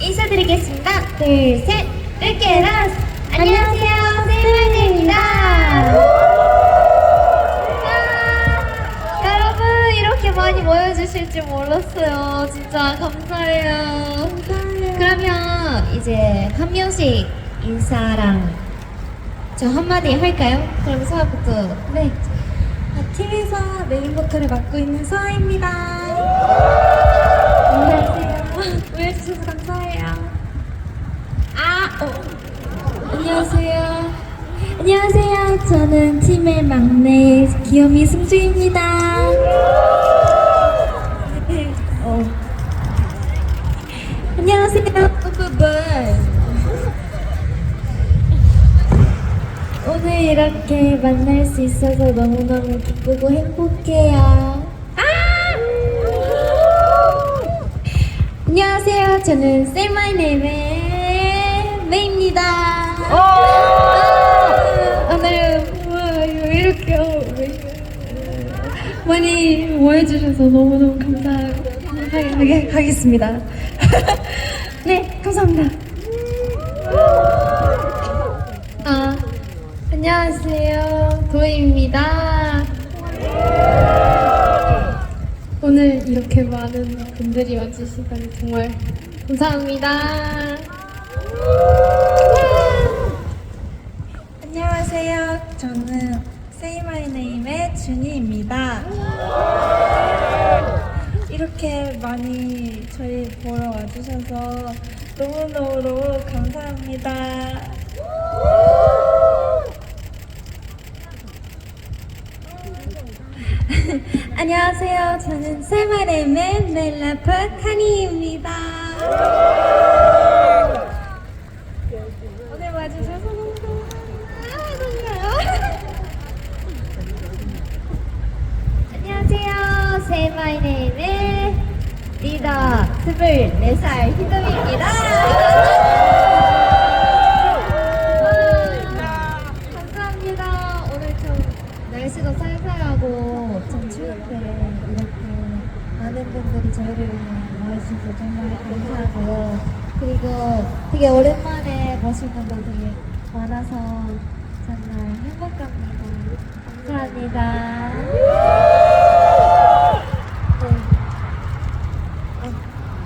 인사드리겠습니다. 둘, 셋, 르케라스. 안녕하세요, 세이만입니다. 여러분 이렇게 많이 모여주실 줄 몰랐어요. 진짜 감사해요. 그러면 이제 한 명씩 인사랑 저 한마디 할까요? 그럼 수아부터. 네. 아, 팀에서 메인 보컬을 맡고 있는 서아입니다. 안녕하세요. 모여주셔서 감사해요. 아, 어. 안녕하세요. 안녕하세요. 저는 팀의 막내 귀요미 승주입니다. 이렇게 만날 수 있어서 너무너무 기쁘고 행복해요. 아! 안녕하세요. 저는 Say My Name의 메입니다. 아, 오늘 와, 이렇게 어, 많이 모여주셔서 너무너무 감사하게 하겠습니다. 네, 감사합니다. 아, 안녕하세요. 도희입니다. 오늘 이렇게 많은 분들이 와주시다니 정말 감사합니다. 안녕하세요. 저는 Say My Name의 준이입니다. 이렇게 많이 저희 보러 와주셔서 너무너무너무 감사합니다. 안녕하세요. 저는 세마렘의 멜라프 카니입니다. 정말 감사하고요. 그리고 되게 오랜만에 보실 분들 되게 많아서 정말 행복합니다. 감사합니다.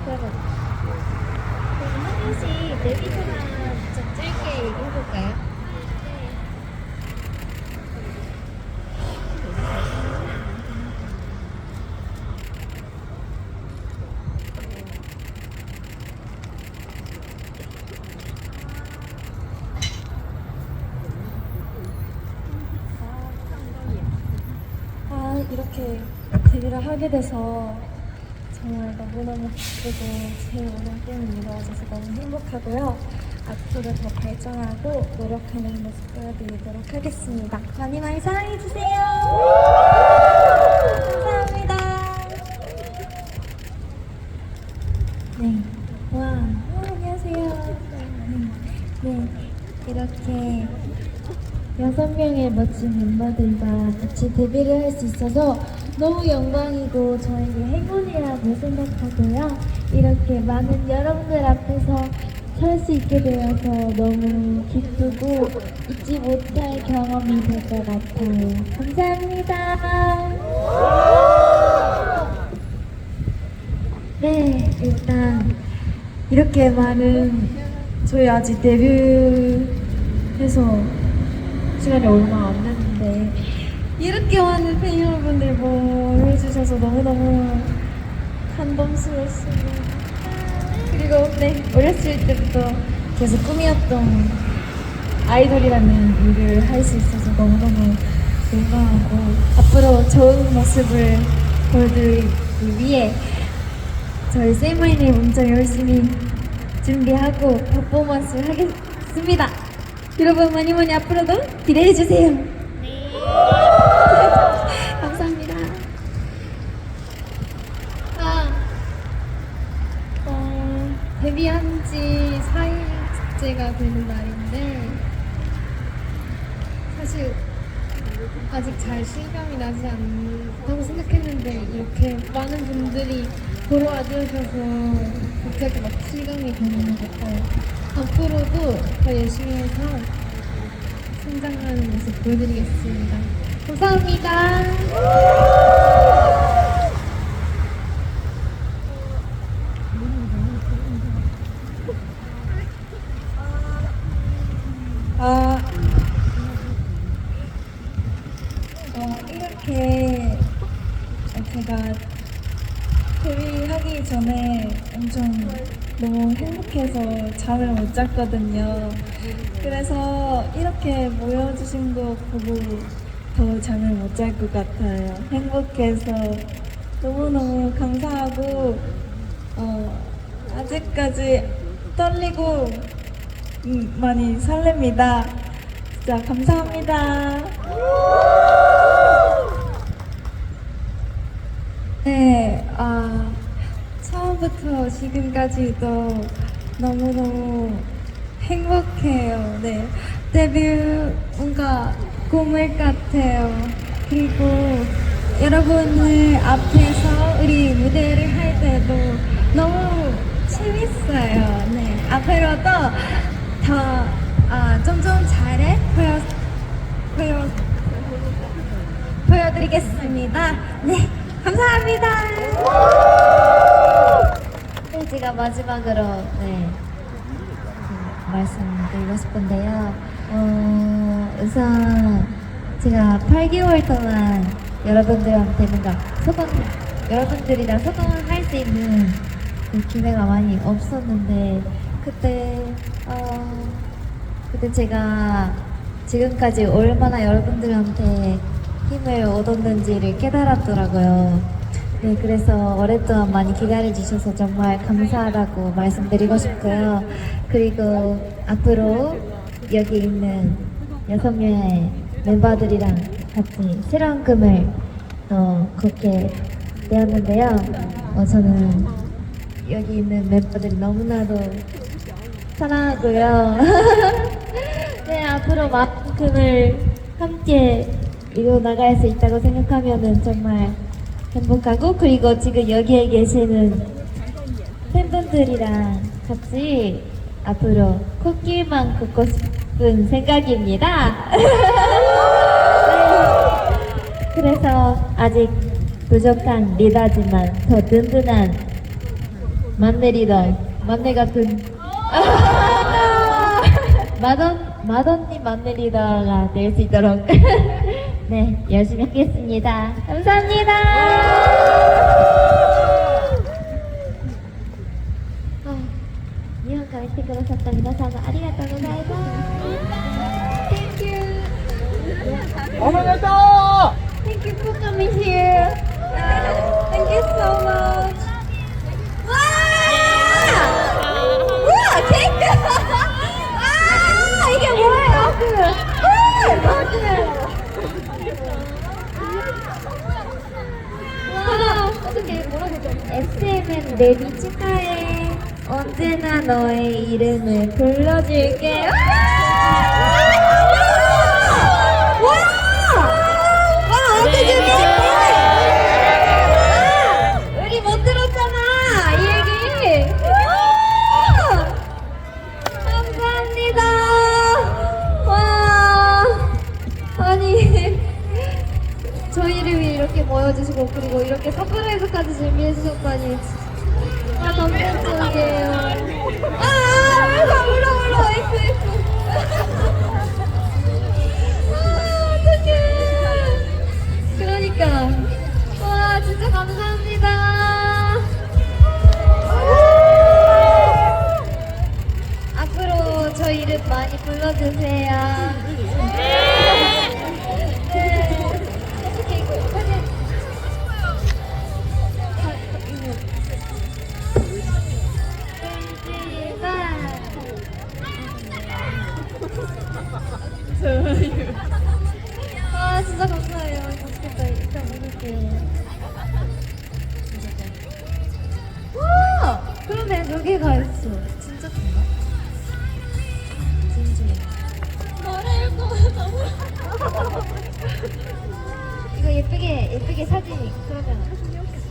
그럼 한 명씩 데뷔트만 좀 짧게 얘기해볼까요? 네. 아, 이렇게 데뷔를 하게 돼서 정말 너무너무 기쁘고 제 오는 꿈이 이루어져서 너무 행복하고요. 앞으로 더 발전하고 노력하는 모습 보여드리도록 하겠습니다. 많이 많이 사랑해주세요. 감사합니다. 네. 와, 와 안녕하세요. 네. 네. 이렇게 여섯 명의 멋진 멤버들과 같이 데뷔를 할 수 있어서 너무 영광이고 저에게 행운이라고 생각하고요. 이렇게 많은 여러분들 앞에서 설 수 있게 되어서 너무 기쁘고 잊지 못할 경험이 될 것 같아요. 감사합니다. 네, 일단 이렇게 많은 저희 아직 데뷔해서 시간이 얼마 안 됐는데 이렇게 많은 팬 여러분들 모여주셔서 너무너무 감동스럽습니다. 그리고 네 어렸을 때부터 계속 꿈이었던 아이돌이라는 일을 할 수 있어서 너무너무 영광하고 앞으로 좋은 모습을 보여드리기 위해 저희 세이마이네 엄청 열심히 준비하고 퍼포먼스를 하겠습니다. 여러분 많이 많이 앞으로도 기대해 주세요. 감사합니다. 아, 어, 데뷔한 지 4일째가 되는 날인데 사실 아직 잘 실감이 나지 않다고 생각했는데 이렇게 많은 분들이 보러 와주셔서 갑자기 막 실감이 되는 것 같아요. 앞으로도 더 열심히 해서 성장하는 모습 보여드리겠습니다. 감사합니다. 아, 어, 이렇게 제가 데뷔하기 전에 엄청 너무 행복해서 잠을 못 잤거든요. 그래서 이렇게 모여주신 거 보고 더 잠을 못 잘 것 같아요. 행복해서 너무너무 감사하고, 어, 아직까지 떨리고, 음, 많이 설렙니다. 진짜 감사합니다. 네, 아, 처음부터 지금까지도 너무너무 행복해요. 네, 데뷔 뭔가 꿈을 같아요. 그리고 여러분을 앞에서 우리 무대를 할 때도 너무 재밌어요. 네, 앞으로도 더 아, 점점 잘해 보여 보여 보여드리겠습니다. 네, 감사합니다. 네, 제가 마지막으로 네, 그 말씀드리고 싶은데요. 어, 우선 제가 8개월 동안 여러분들한테 뭔가 소통, 여러분들이랑 소통을 할 수 있는 그 기회가 많이 없었는데 그때 어, 그때 제가 지금까지 얼마나 여러분들한테 힘을 얻었는지를 깨달았더라고요. 네, 그래서 오랫동안 많이 기다려주셔서 정말 감사하다고 말씀드리고 싶고요. 그리고 앞으로 여기 있는 여섯 명의 멤버들이랑 같이 새로운 꿈을 어, 걷게 되었는데요. 어, 저는 여기 있는 멤버들이 너무나도 사랑하고요. 네, 앞으로 만큼을 함께 이루어 나갈 수 있다고 생각하면은 정말 행복하고 그리고 지금 여기에 계시는 팬분들이랑 같이 앞으로 코끼리만 걷고 싶은 생각입니다. 네. 그래서 아직 부족한 리더지만 더 든든한 만내 리더, 만내 같은 마던 마던님 만내 리더가 될 수 있도록 네 열심히 하겠습니다. 감사합니다. 와, 어떻게 뭐라고 죠 SMN 데뷔 축하해. 언제나 너의 이름을 불러줄게. 와! 와! 와, 어떻게 우리 모여주시고 그리고 이렇게 서프라이즈까지 준비해 주셨다니. 아 감동적이에요. 아 울어 울어. X 아 어떡해. 그러니까. 와 진짜 감사합니다. 앞으로 저 이름 많이 불러주세요. 아 진짜 감사해요. 맛있겠다. 이따 먹을게요. 와! 그러네 두 개가 있어. 진짜 큰가? 말할 거면 너무 이거 예쁘게 예쁘게 사진 그러면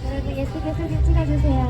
여러분 예쁘게 사진 찍어주세요.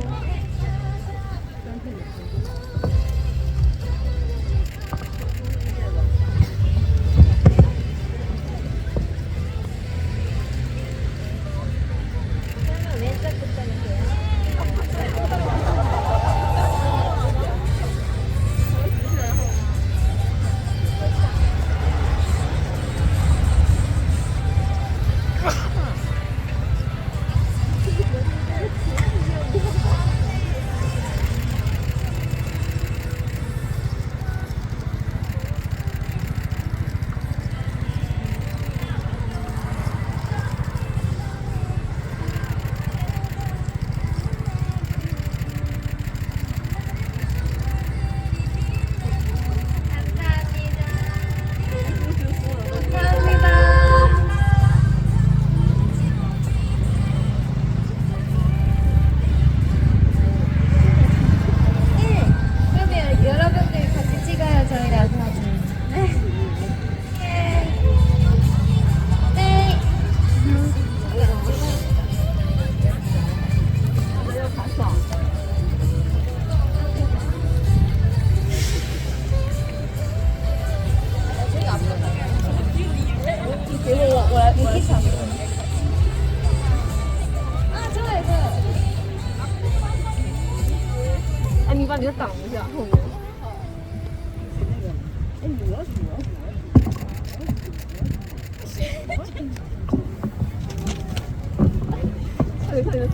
我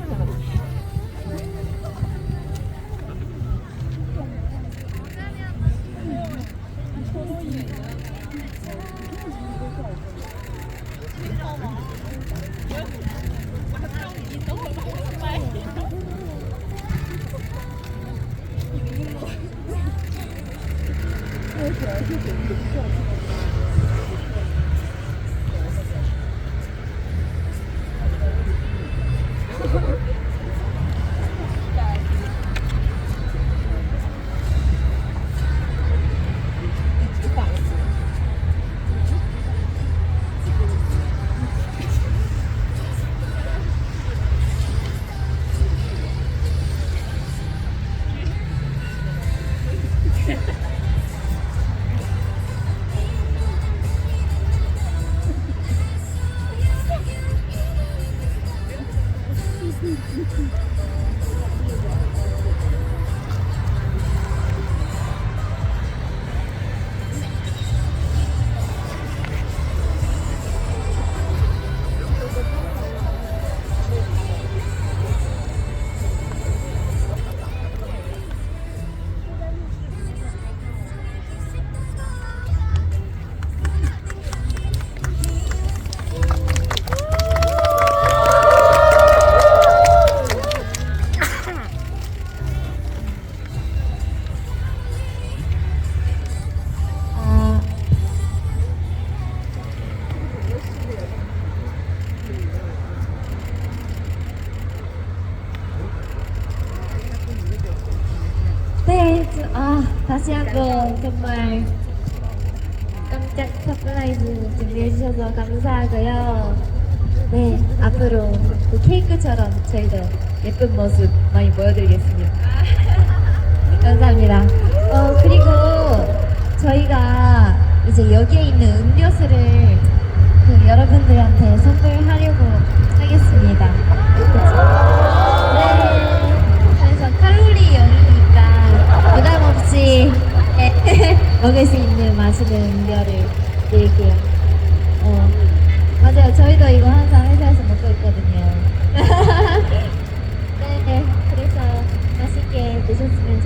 主要是觉得这样子。 한번 정말 깜짝 서프라이즈 준비해주셔서 감사하고요. 네, 앞으로 그 케이크처럼 저희도 예쁜 모습 많이 보여드리겠습니다. 감사합니다. 어, 그리고 저희가 이제 여기에 있는 음료수를 그 여러분들한테 선물하려고 하겠습니다. 그쵸? 네. 그래서 칼로리 0이니까 부담 없이 네, 먹을 수 있는 맛있는 음료를 드릴게요. 어, 맞아요. 저희도 이거 항상 회사에서 먹고 있거든요. 네, 그래서 맛있게 드셨으면 좋겠습니다.